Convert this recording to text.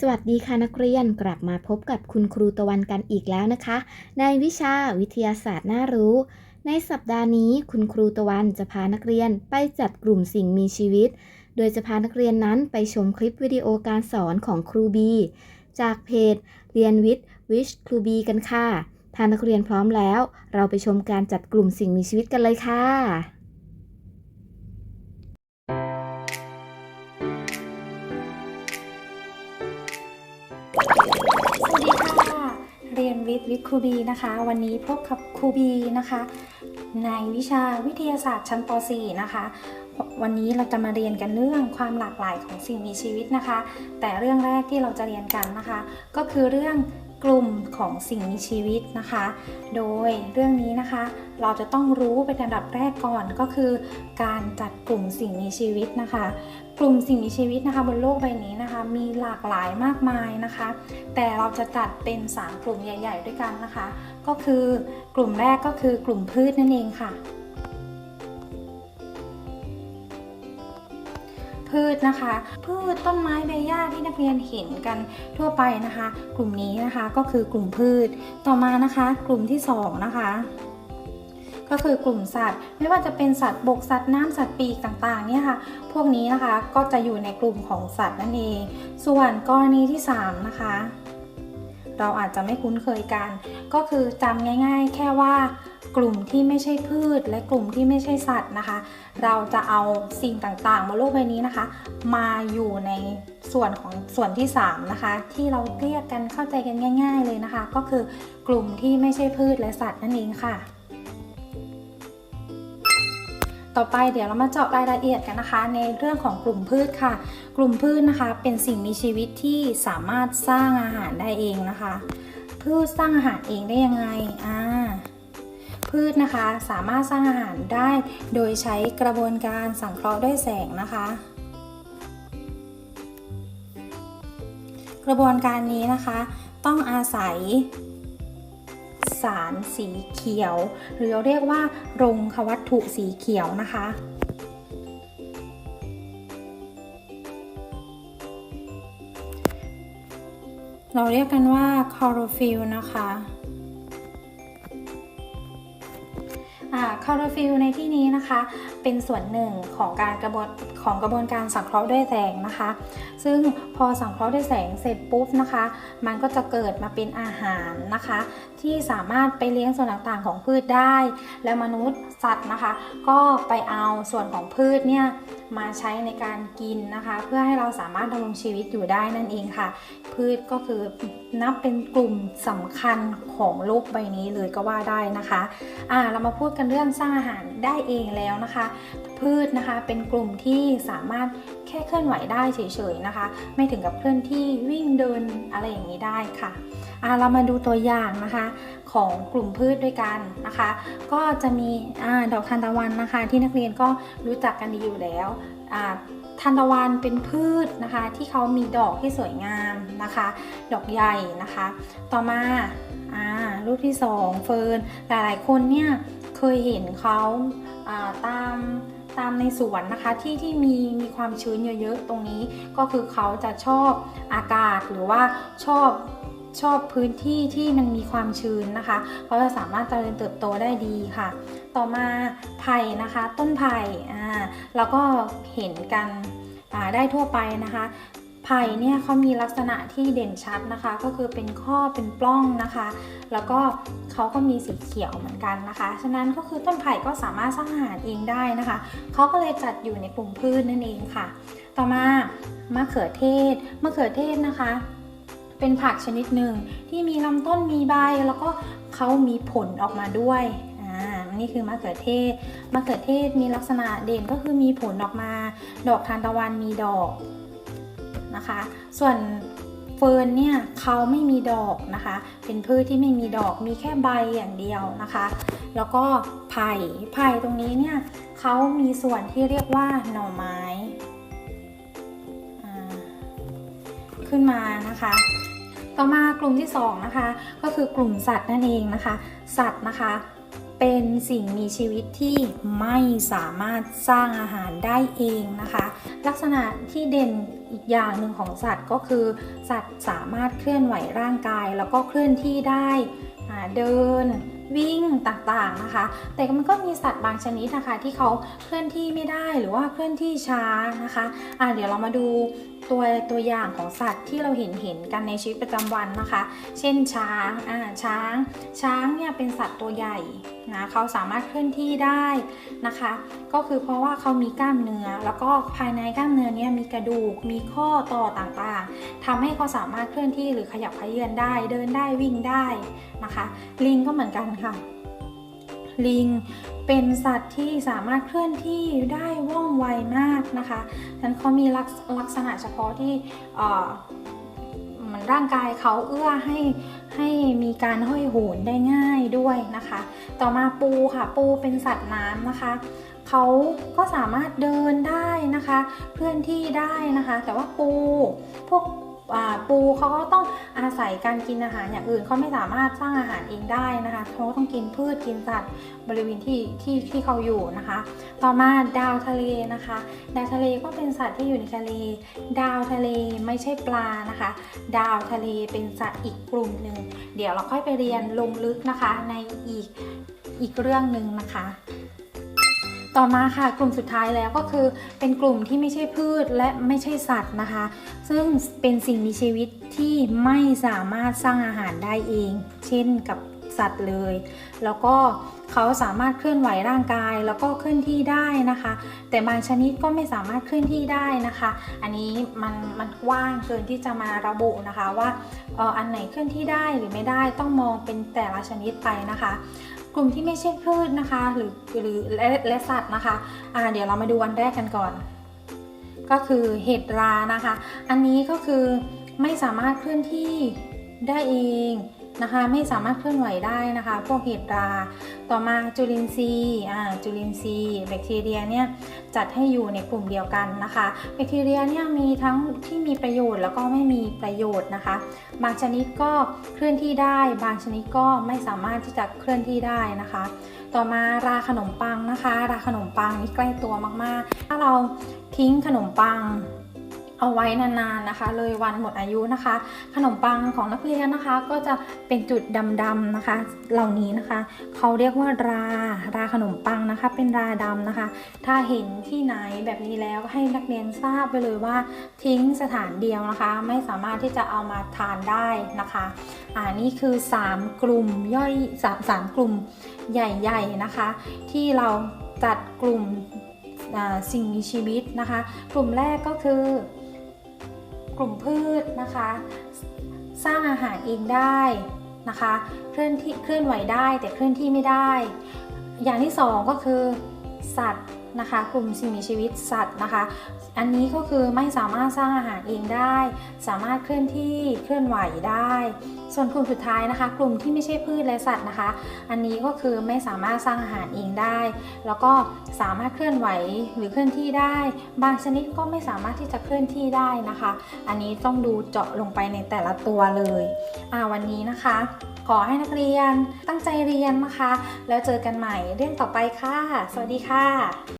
สวัสดีค่ะนักเรียนกลับมาพบกับคุณครูตะวันกันอีกแล้วนะคะ ในวิชาวิทยาศาสตร์น่ารู้ ในสัปดาห์นี้คุณครูตะวันจะพานักเรียนไปจัดกลุ่มสิ่งมีชีวิต โดยจะพานักเรียนนั้นไปชมคลิปวิดีโอการสอนของครูบีจากเพจเรียนวิทย์วิชครูบีกันค่ะถ้านักเรียนพร้อมแล้ว เราไปชมการจัดกลุ่มสิ่งมีชีวิตกันเลยค่ะ สวัสดีค่ะ เรียนวิทย์วิทย์ครูบีนะคะ วันนี้พบกับครูบีนะคะ ในวิชาวิทยาศาสตร์ชั้นป .4 นะคะ วันนี้เราจะมาเรียนกันเรื่องความหลากหลายของสิ่งมีชีวิตนะคะ แต่เรื่องแรกที่เราจะเรียนกันนะคะ ก็คือเรื่อง กลุ่มของสิ่งมีชีวิตนะคะ โดยเรื่องนี้นะคะ เราจะต้องรู้เป็นอันดับแรกก่อนก็คือ การจัดกลุ่มสิ่งมีชีวิตนะคะ กลุ่มสิ่งมีชีวิตนะคะ บนโลกใบนี้นะคะ มีหลากหลายมากมายนะคะ แต่เราจะจัดเป็น 3 กลุ่มใหญ่ ๆ ด้วยกันนะคะ ก็คือกลุ่มแรกก็คือกลุ่มพืชนั่นเองค่ะ พืชนะคะ พืชต้นไม้ใบหญ้าที่นักเรียนเห็นกันทั่วไปนะคะ กลุ่มนี้นะคะก็คือกลุ่มพืช ต่อมานะคะ กลุ่มที่สองนะคะก็คือกลุ่มสัตว์ ไม่ว่าจะเป็นสัตว์บกสัตว์น้ำสัตว์ปีกต่างๆเนี่ยค่ะ พวกนี้นะคะก็จะอยู่ในกลุ่มของสัตว์นั่นเอง ส่วนกรณีที่สามนะคะ เราอาจจะไม่คุ้นเคยกัน ก็คือจำง่าย ๆ แค่ว่า กลุ่มที่ไม่ใช่พืช และกลุ่มที่ไม่ใช่สัตว์นะคะ เราจะเอาสิ่งต่างๆบนโลกใบนี้นะคะ มาอยู่ในส่วนของส่วนที่ 3 นะคะ ที่เราเรียกกันเข้าใจกันง่าย ๆ เลยนะคะ ก็คือกลุ่มที่ไม่ใช่พืชและสัตว์นั่นเองค่ะต่อไปเดี๋ยวเรามาเจาะรายละเอียดกันนะคะ ในเรื่องของกลุ่มพืชค่ะ กลุ่มพืชนะคะ เป็นสิ่งมีชีวิตที่สามารถสร้างอาหารได้เองนะคะ พืชสร้างอาหารเองได้ยังไงอ่า พืชนะคะ สามารถสร้างอาหารได้โดยใช้กระบวนการสังเคราะห์ด้วยแสงนะคะ กระบวนการนี้นะคะ ต้องอาศัยสารสีเขียว หรือเรียกว่ารงควัตถุสีเขียวนะคะเราเรียกกันว่าคลอโรฟิลนะคะ คลอโรฟิลในที่นี้นะคะ เป็นส่วนหนึ่งของการกระบวนของกระบวนการสังเคราะห์ด้วยแสงนะคะ ซึ่งพอสังเคราะห์ด้วยแสงเสร็จปุ๊บนะคะ มันก็จะเกิดมาเป็นอาหารนะคะ ที่สามารถไปเลี้ยงส่วนต่างๆของพืชได้ และมนุษย์สัตว์นะคะ ก็ไปเอาส่วนของพืชเนี่ยมาใช้ในการกินนะคะ เพื่อให้เราสามารถดำรงชีวิตอยู่ได้นั่นเองค่ะ พืชก็คือนับเป็นกลุ่มสำคัญของโลกใบนี้เลยก็ว่าได้นะคะอ่าเรามาพูดกันเรื่องสร้างอาหารได้เองแล้วนะคะ พืชนะคะเป็นกลุ่มที่สามารถแค่เคลื่อนไหวได้เฉยๆนะคะ ไม่ถึงกับเคลื่อนที่วิ่งเดินอะไรอย่างนี้ได้ค่ะเรามาดูตัวอย่างนะคะของกลุ่มพืชด้วยกันนะคะ ก็จะมีอดอกทานตะวันนะคะ ที่นักเรียนก็รู้จักกันดีอยู่แล้วทานตะวันเป็นพืชนะคะ ที่เขามีดอกที่สวยงามนะคะ ดอกใหญ่นะคะ ต่อมารูปที่สองเฟิร์นหลายๆคนเนี่ย ยเห็นเขาาตามตามในสวนนะคะที่ที่มีมีความชื้นเยอะๆตรงนี้ก็คือเขาจะชอบอากาศหรือว่าชอบชอบพื้นที่ที่มันมีความชื้นนะคะเขาจะสามารถเจริญเติบโตได้ดีค่ะ ต่อมาไผ่นะคะ ต้นไผ่อ่าเราก็เห็นกันได้ทั่วไปนะคะ ไผ่เนี่ยเขามีลักษณะที่เด่นชัดนะคะ ก็คือเป็นข้อเป็นปล้องนะคะ แล้วก็เขาก็มีสีเขียวเหมือนกันนะคะ ฉะนั้นก็คือต้นไผ่ก็สามารถสร้างอาหารเองได้นะคะเขาก็เลยจัดอยู่ในกลุ่มพืชนั่นเองค่ะ ต่อมามะเขือเทศมะเขือเทศนะคะ เป็นผักชนิดหนึ่งที่มีลำต้นมีใบแล้วก็เขามีผลออกมาด้วยอ่านี่คือมะเขือเทศ มะเขือเทศมีลักษณะเด่นก็คือมีผลออกมา ดอกทานตะวันมีดอก นะคะ ส่วนเฟิร์นเนี่ยเขาไม่มีดอกนะคะ เป็นพืชที่ไม่มีดอกมีแค่ใบอย่างเดียวนะคะ แล้วก็ไผ่ไผ่ตรงนี้เนี่ยเขามีส่วนที่เรียกว่าหน่อไม้ขึ้นมานะคะ ต่อมากลุ่มที่2นะคะก็คือกลุ่มสัตว์นั่นเองนะคะ สัตว์นะคะ เป็นสิ่งมีชีวิตที่ไม่สามารถสร้างอาหารได้เองนะคะ ลักษณะที่เด่นอีกอย่างหนึ่งของสัตว์ก็คือ สัตว์สามารถเคลื่อนไหวร่างกาย แล้วก็เคลื่อนที่ได้เดิน วิ่งต่างๆนะคะ แต่มันก็มีสัตว์บางชนิดนะคะที่เขาเคลื่อนที่ไม่ได้หรือว่าเคลื่อนที่ช้านะคะอ่าเดี๋ยวเรามาดูตัวตัวอย่างของสัตว์ที่เราเห็นเห็นกันในชีวิตประจำวันนะคะ เช่นช้างอ่าช้าง ช้างเนี่ยเป็นสัตว์ตัวใหญ่นะเขาสามารถเคลื่อนที่ได้นะคะ ก็คือเพราะว่าเขามีกล้ามเนื้อ แล้วก็ภายในกล้ามเนื้อเนี่ยมีกระดูก มีข้อต่อต่างๆทำให้เขาสามารถเคลื่อนที่หรือขยับเขยื้อนได้ เดินได้วิ่งได้นะคะ ลิงก็เหมือนกันค่ะ ลิงเป็นสัตว์ที่สามารถเคลื่อนที่ได้ว่องไวมากนะคะฉะนั้นเขามีลักษลกษณะเฉพาะที่เหมือนร่างกายเขาเอื้อให้ให้มีการห้อยโหนได้ง่ายด้วยนะคะ ต่อมาปูค่ะปูเป็นสัตว์น้ำนะคะเขาก็สามารถเดินได้นะคะ เคลื่อนที่ได้นะคะ แต่ว่าปูพวก ปูเขาก็ต้องอาศัยการกินอาหารอย่างอื่นเขาไม่สามารถสร้างอาหารเองได้นะคะเขาต้องกินพืชกินสัตว์บริเวณที่ที่ที่เขาอยู่นะคะ ต่อมาดาวทะเลนะคะ ดาวทะเลก็เป็นสัตว์ที่อยู่ในทะเล ดาวทะเลไม่ใช่ปลานะคะ ดาวทะเลเป็นสัตว์อีกกลุ่มหนึ่งเดี๋ยวเราค่อยไปเรียนลงลึกนะคะในอีกอีกเรื่องหนึ่งนะคะ ต่อมาค่ะกลุ่มสุดท้ายแล้วก็คือเป็นกลุ่มที่ไม่ใช่พืชและไม่ใช่สัตว์นะคะ ซึ่งเป็นสิ่งมีชีวิตที่ไม่สามารถสร้างอาหารได้เอง เช่นกับสัตว์เลย แล้วก็เขาสามารถเคลื่อนไหวร่างกายแล้วก็เคลื่อนที่ได้นะคะ แต่บางชนิดก็ไม่สามารถเคลื่อนที่ได้นะคะ อันนี้มันมันกว้างเกินที่จะมาระบุนะคะว่าอออันไหนเคลื่อนที่ได้หรือไม่ได้ต้องมองเป็นแต่ละชนิดไปนะคะ กลุ่มที่ไม่ใช่พืชนะคะ หรือหรือและและสัตว์นะคะอ่าเดี๋ยวเรามาดูวันแรกกันก่อน ก็คือเห็ดรานะคะ อันนี้ก็คือไม่สามารถเคลื่อนที่ได้เอง นะคะ ไม่สามารถเคลื่อนไหวได้นะคะ พวกเห็ดรา ต่อมาจุลินทรีย์อ่าจุลินทรีย์แบคทีเรียเนี่ยจัดให้อยู่ในกลุ่มเดียวกันนะคะ แบคทีเรียเนี่ยมีทั้งที่มีประโยชน์แล้วก็ไม่มีประโยชน์นะคะ บางชนิดก็เคลื่อนที่ได้ บางชนิดก็ไม่สามารถที่จะเคลื่อนที่ได้นะคะ ต่อมาราขนมปังนะคะ ราขนมปังนี่ใกล้ตัวมากๆ ถ้าเราทิ้งขนมปัง เอาไว้นานๆนะคะ เลยวันหมดอายุนะคะ ขนมปังของนักเรียนนะคะ ก็จะเป็นจุดดำๆนะคะ เหล่านี้นะคะ เขาเรียกว่าราราขนมปังนะคะ เป็นราดำนะคะ ถ้าเห็นที่ไหนแบบนี้แล้วให้นักเรียนทราบไปเลยว่าทิ้งสถานเดียวนะคะ ไม่สามารถที่จะเอามาทานได้นะคะอ่านี่คือ 3 กลุ่มย่อยสามสามกลุ่มใหญ่ๆนะคะ ที่เราจัดกลุ่มสิ่งมีชีวิตนะคะ กลุ่มแรกก็คือ กลุ่มพืชนะคะ สร้างอาหารเองได้นะคะเคลื่อนที่เคลื่อนไหวได้แต่เคลื่อนที่ไม่ได้ อย่างที่สองก็คือ สัตว์ นะคะ กลุ่มสิ่งมีชีวิตสัตว์นะคะ อันนี้ก็คือไม่สามารถสร้างอาหารเองได้ สามารถเคลื่อนที่เคลื่อนไหวได้ ส่วนกลุ่มสุดท้ายนะคะ กลุ่มที่ไม่ใช่พืชและสัตว์นะคะ อันนี้ก็คือไม่สามารถสร้างอาหารเองได้ แล้วก็สามารถเคลื่อนไหวหรือเคลื่อนที่ได้ บางชนิดก็ไม่สามารถที่จะเคลื่อนที่ได้นะคะ อันนี้ต้องดูเจาะลงไปในแต่ละตัวเลยอ่าวันนี้นะคะ ขอให้นักเรียนตั้งใจเรียนนะคะ แล้วเจอกันใหม่เรื่องต่อไปค่ะ สวัสดีค่ะ